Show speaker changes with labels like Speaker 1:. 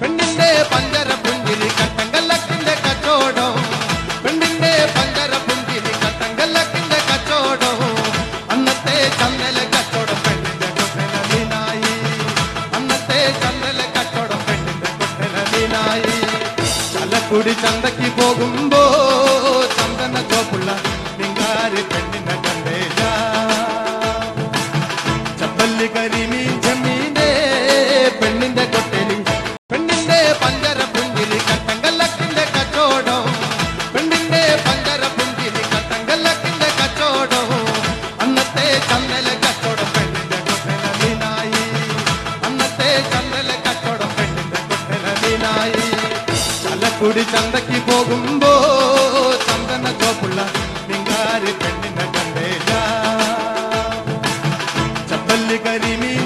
Speaker 1: പെണ്ണിന്റെ പഞ്ചര പുഞ്ചിരി കട്ടങ്കല്ലക്കിന്റെ കച്ചോടം. പെണ്ണിന്റെ പഞ്ചര പുഞ്ചിരി കട്ടങ്കല്ലക്കിന്റെ കച്ചോടം. അന്നത്തെ ചന്ദല കച്ചോടം പെണ്ണിന്റെ കൊട്ടലീനായി അന്നത്തെ ചന്ദല കച്ചോടം പെണ്ണിന്റെ കൊട്ടലീനായി ചലക്കുടി ചന്തയ്ക്ക് പോകുമ്പോ ചന്ദന ചോപ്പുള്ള നിങ്ങാരി പെണ്ണിന്റെ കണ്ടേജ ചപ്പല്ലി കരിമീൻ ചലക്കുടി ചന്തയ്ക്ക് പോകുമ്പോ ചന്ദന ചോപ്പുള്ള നിങ്ങാര് പെണ്ണിന്റെ കണ്ടേജ ചപ്പല്ലി കരിമീൻ